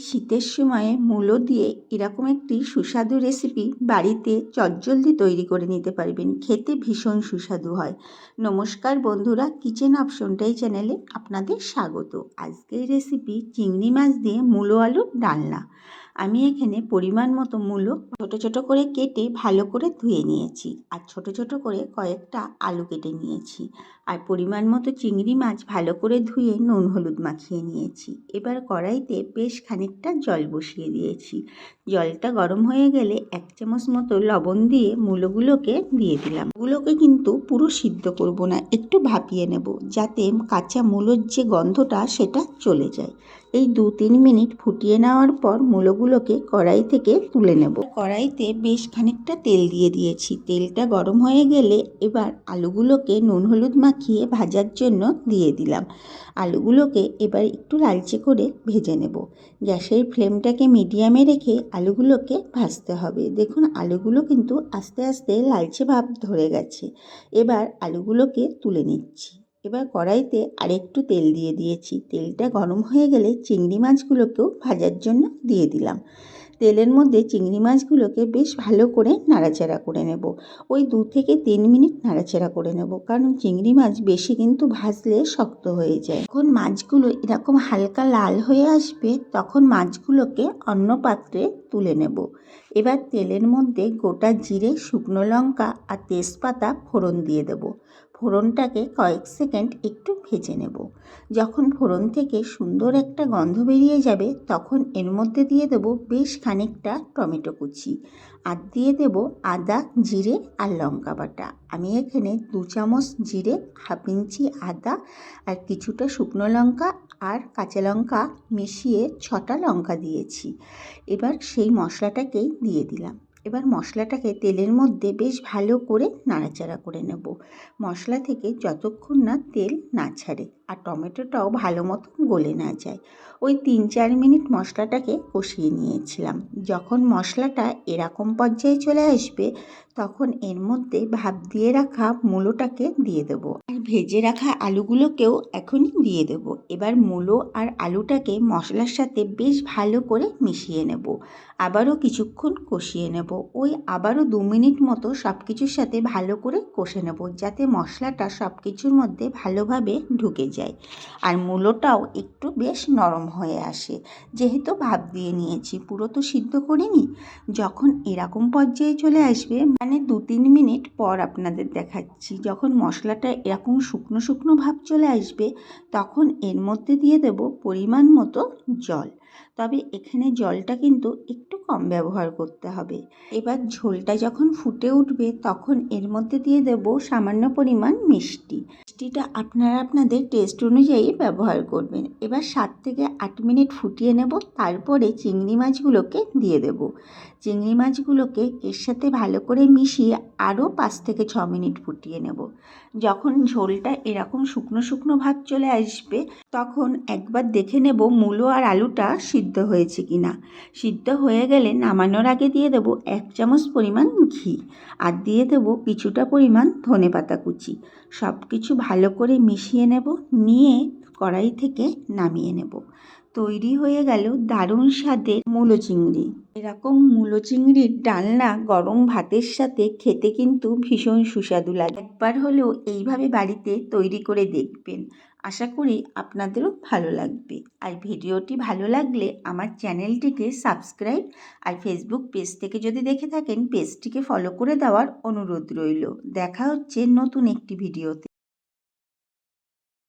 শীতের সময়ে মূলো দিয়ে এরকম একটি সুস্বাদু রেসিপি বাড়িতে চটজলদি তৈরি করে নিতে পারবেন। খেতে ভীষণ সুস্বাদু হয়। নমস্কার বন্ধুরা কিচেন অপশনটাই চ্যানেলে আপনাদের স্বাগত। আজকের রেসিপি চিংড়ি মাছ দিয়ে মূলো আলুর ডালনা। আমি এখানে পরিমাণ মতো মূলো ছোট ছোট করে কেটে ভালো করে ধুয়ে নিয়েছি। আর ছোট ছোট করে কয়েকটা আলু কেটে নিয়েছি। আর পরিমাণ মতো চিংড়ি মাছ ভালো করে ধুয়ে নুন হলুদ মাখিয়ে নিয়েছি। এবার কড়াইতে বেশ খানিকটা জল বসিয়ে দিয়েছি। জলটা গরম হয়ে গেলে এক চামচ মতো লবণ দিয়ে মূলোগুলোকে দিয়ে দিলাম। মূলোকে কিন্তু পুরো সিদ্ধ করব না, একটু ভাপিয়ে নেব যাতে কাঁচা মূলোর যে গন্ধটা সেটা চলে যায়। এই দু তিন মিনিট ফুটিয়ে নেওয়ার পর মূলোগুলোকে কড়াই থেকে তুলে নেব। কড়াইতে বেশ খানিকটা তেল দিয়ে দিয়েছি। তেলটা গরম হয়ে গেলে এবার আলুগুলোকে নুন হলুদ মাখিয়ে ভাজার জন্য দিয়ে দিলাম। আলুগুলোকে এবার একটু লালচে করে ভেজে নেব। গ্যাসের ফ্লেমটাকে মিডিয়ামে রেখে আলুগুলোকে ভাজতে হবে। দেখুন, আলুগুলো কিন্তু আস্তে আস্তে লালচে ভাব ধরে গেছে। এবার আলুগুলোকে তুলে নিচ্ছি। এবার কড়াইতে আরেকটু তেল দিয়ে দিয়েছি। তেলটা গরম হয়ে গেলে চিংড়ি মাছগুলোকেও ভাজার জন্য দিয়ে দিলাম। তেলের মধ্যে চিংড়ি মাছগুলোকে বেশ ভালো করে নাড়াচাড়া করে নেব। ওই দু থেকে তিন মিনিট নাড়াচাড়া করে নেব, কারণ চিংড়ি মাছ বেশি কিন্তু ভাজলে শক্ত হয়ে যায়। যখন মাছগুলো এরকম হালকা লাল হয়ে আসবে, তখন মাছগুলোকে অন্য পাত্রে তুলে নেব। এবার তেলের মধ্যে গোটা জিরে, শুকনো লঙ্কা আর তেজপাতা ফোড়ন দিয়ে দেব। ফোড়নটাকে কয়েক সেকেন্ড একটু ভেজে নেব। যখন ফোড়ন থেকে সুন্দর একটা গন্ধ বেরিয়ে যাবে, তখন এর মধ্যে দিয়ে দেব বেশ খানিকটা টমেটো কুচি। আর দিয়ে দেব আদা, জিরে আর লঙ্কা বাটা। আমি এখানে দু চামচ জিরে, হাফ ইঞ্চি আদা আর কিছুটা শুকনো লঙ্কা আর কাঁচা লঙ্কা মিশিয়ে ছটা লঙ্কা দিয়েছি। এবার সেই মশলাটাকেই দিয়ে দিলাম। এবার মশলাটাকে তেলের মধ্যে বেশ ভালো করে নাড়াচাড়া করে নেব। মশলা থেকে যতক্ষণ না তেল না ছাড়ে আর টমেটোটাও ভালো মতন গলে না যায়। ওই তিন চার মিনিট মশলাটাকে কষিয়ে নিয়েছিলাম। যখন মশলাটা এরকম পর্যায়ে চলে আসবে, তখন এর মধ্যে ভাপ দিয়ে রাখা মূলোটাকে দিয়ে দেব। আর ভেজে রাখা আলুগুলোকেও এখনই দিয়ে দেব। এবার মূলো আর আলুটাকে মশলার সাথে বেশ ভালো করে মিশিয়ে নেব। আবারও কিছুক্ষণ কষিয়ে নেব। ওই আবারও দু মিনিট মতো সব কিছুর সাথে ভালো করে কষে নেব, যাতে মশলাটা সব কিছুর মধ্যে ভালোভাবে ঢুকে যায়। আর মূলোটাও একটু বেশ নরম হয়ে আসে। যেহেতু ভাপ দিয়ে নিয়েছি, পুরো তো সিদ্ধ করিনি। যখন এরকম পর্যায়ে চলে আসবে মানে দু তিন মিনিট পর আপনাদের দেখাচ্ছি। যখন মশলাটা এরকম শুকনো শুকনো ভাব চলে আসবে, তখন এর মধ্যে দিয়ে দেব পরিমাণ মতো জল। তবে এখানে জলটা কিন্তু একটু কম ব্যবহার করতে হবে। এবার ঝোলটা যখন ফুটে উঠবে, তখন এর মধ্যে দিয়ে দেব সামান্য পরিমাণ মিষ্টি। মিষ্টিটা আপনারা আপনাদের টেস্ট অনুযায়ী ব্যবহার করবেন। এবার সাত থেকে আট মিনিট ফুটিয়ে নেব, তারপরে চিংড়ি মাছগুলোকে দিয়ে দেব। চিংড়ি মাছগুলোকে এর সাথে ভালো করে মিশিয়ে আরও পাঁচ থেকে ছ মিনিট ফুটিয়ে নেব। যখন ঝোলটা এরকম শুকনো শুকনো ভাব চলে আসবে, তখন একবার দেখে নেব মূলো আর আলুটা সিদ্ধ হয়েছে কি না সিদ্ধ হয়ে গেলে নামানোর আগে দিয়ে দেব এক চামচ পরিমাণ ঘি, আর দিয়ে দেব কিছুটা পরিমাণ ধনে পাতা কুচি। সব কিছু ভালো করে মিশিয়ে নেব, নিয়ে কড়াই থেকে নামিয়ে নেব। তৈরি হয়ে গেল দারুণ স্বাদের মূলো চিংড়ি। এরকম মূলো চিংড়ির ডালনা গরম ভাতের সাথে খেতে কিন্তু ভীষণ সুস্বাদু লাগে। একবার হলেও এইভাবে বাড়িতে তৈরি করে দেখবেন। আশা করি আপনাদেরও ভালো লাগবে। আর ভিডিওটি ভালো লাগলে আমার চ্যানেলটিকে সাবস্ক্রাইব আর ফেসবুক পেজ থেকে যদি দেখে থাকেন, পেজটিকে ফলো করে দেওয়ার অনুরোধ রইল। দেখা হচ্ছে নতুন একটি ভিডিওতে।